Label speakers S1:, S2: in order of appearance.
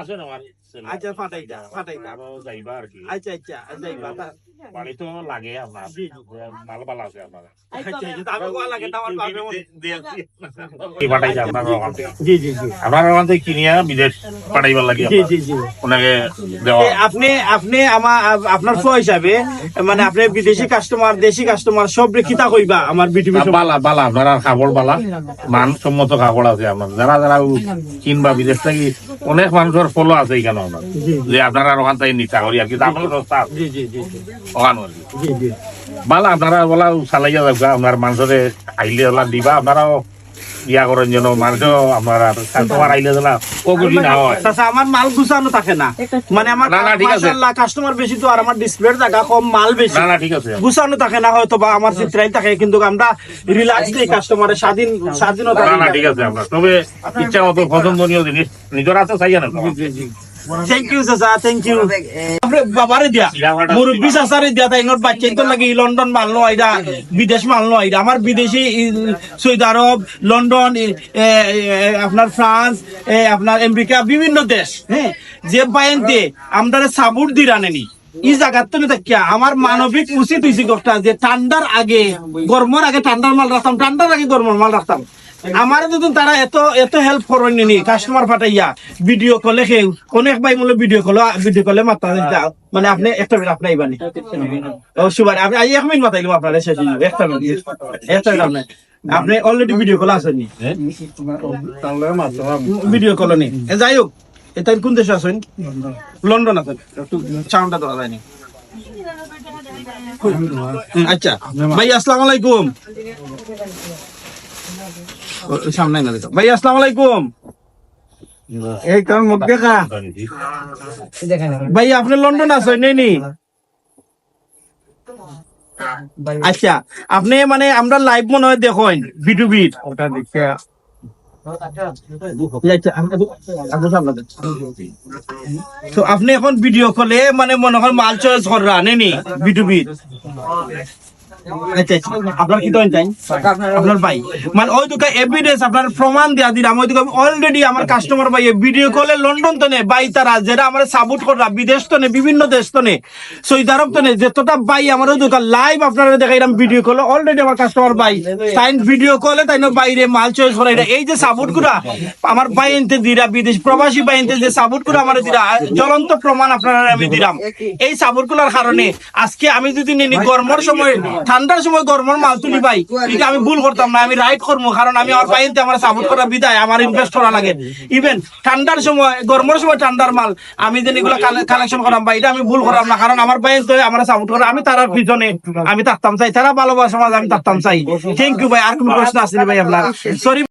S1: আসেন আমার ছেলে।
S2: আচ্ছা, ফাটাইটা, ফাটাইটা।
S1: যাইবা আর কি
S2: আচ্ছা আচ্ছা যাইবা তা-
S1: বাড়ি তো লাগে আপনার ভালো আছে আপনার
S2: আচ্ছা আচ্ছা আমার আমার ফো হিসাবে মানে আপনি বিদেশি কাস্টমার দেশি কাস্টমার সব রেখিতা কইবা আমার বিটিভি
S1: বালা বালা আপনারা খাবার বালা মানসম্মত খাবার আছে আমার যারা যারা কিনবা বিদেশ থেকে অনেক মানুষের ফলো আছে এখানে আমার যে আপনারা ওখান থেকে নিতা করি আর কি সস্তা আছে
S2: জি
S1: আর কি। বালা আপনারা বলা চালাইয়া যাবা আপনার মানুষের আইলে ওলা দিবা আপনারাও ইয়া করেন যেন মানুষও আপনারা কাস্টমার আইলে দিলা না হয়।
S2: চাচা, আমার মাল গুছানো থাকে না। মানে আমার
S1: না, না, ঠিক আছে।
S2: মাশাআল্লাহ কাস্টমার বেশি তো আর আমার ডিসপ্লের জায়গা কম মাল বেশি।
S1: না না ঠিক আছে।
S2: গুছানো থাকে না হয়তো বা আমার চিত্রাই থাকে কিন্তু আমরা রিল্যাক্স দেই কাস্টমারের স্বাধীন স্বাধীনতা
S1: না না ঠিক আছে আমরা। তবে ইচ্ছা মতো পছন্দনীয় জিনিস নিজের আছে চাইয়া না
S2: থ্যাংক ইউ চাচা থ্যাংক ইউ আপনি বাবারে দিয়া মুরব্বী চাচারে দিয়া তাই নোট বাচ্চা তো লাগি লন্ডন মাল আইডা বিদেশ আইডা আমার বিদেশি সৌদি আরব লন্ডন ই- আপনার ফ্রান্স আপনার আমেরিকা বিভিন্ন দেশ হ্যাঁ যে বাইনতে আমরা সাবুর দি রানেনি এই জায়গার তো দেখিয়া আমার মানবিক উচিত হয়েছে কথা যে ঠান্ডার আগে গরমের আগে ঠান্ডার মাল রাখতাম ঠান্ডার আগে গরমের মাল রাখতাম আমার তো তারা এত এত হেল্প করেন নি কাস্টমার পাঠাইয়া। ভিডিও কলে কেউ অনেক ভাই মূল্য ভিডিও কল ভিডিও কলে মাত্রা মানে আপনি একটা মিনিট আপনি আইবানি। ও সুবাই আপনি আই এক মিনিট মাতাইলাম আপনার শেষ হয়ে একটা মিনিট একটা মিনিট আপনি আপনি অলরেডি ভিডিও কল আছেন নি। ভিডিও কল নি যাই হোক এটা কোন দেশে আছেন? লন্ডন আছেন। একটু সাউন্ডটা দেওয়া যায়নি। আচ্ছা ভাই আসসালামু আলাইকুম। সামনে না দিতো। ভাই আসসালামু আলাইকুম। এই কারণ মুখ দেখা? ভাই আপনি লন্ডন আছেন? নেই নি আচ্ছা আপনি মানে আমরা লাইভ মনে হয় দেখেন বিটুবিট
S3: ওটা দেখে।
S2: তো আপনি এখন ভিডিও কলে মানে মনে হয় মাল চয়েস করা আচ্ছা আচ্ছা। মানে ভাই ভিডিও কলে লন্ডন তো নে, বাই তারা, যারা আমার সাপোর্ট করা বিদেশ তো নে, বিভিন্ন দেশ তো নে সৌদি আরব তো নে, যতটা বাই আমার ওই দোকান লাইভ আপনারা দেখাইলাম ভিডিও কলে অলরেডি আমার কাস্টমার ভাই তাই ভিডিও কলে তাই বাইরে মাল চয়েস করা এই যে সাপোর্টগুলা, আমার ভাই এনতে দিরা, বিদেশ প্রবাসী ভাই এনতে যে সাপোর্ট আমার দিরা, জ্বলন্ত প্রমাণ আপনারা আমি দিলাম। এই সাপোর্ট কারণে আজকে আমি যদি নিনি, গরমের সময় ঠান্ডার সময় গরমের মাল তুলি পাই এটা আমি ভুল করতাম না, আমি রাইট করব, কারণ আমি আমার পাইতে আমার সাপোর্ট করা বিদায়, আমার ইনভেস্ট করা লাগে। ইভেন ঠান্ডার সময়, গরমের সময় ঠান্ডার মাল, আমি যেন এগুলো কালেকশন করাম বা এটা আমি ভুল করাম না, কারণ আমার বাইন তো আমার সাপোর্ট করা, আমি তার পিছনে আমি থাকতাম চাই, তারা ভালোবাসা আমি থাকতাম চাই। থ্যাংক ইউ ভাই, আর কোনো প্রশ্ন আসেনি ভাই আপনার। সরি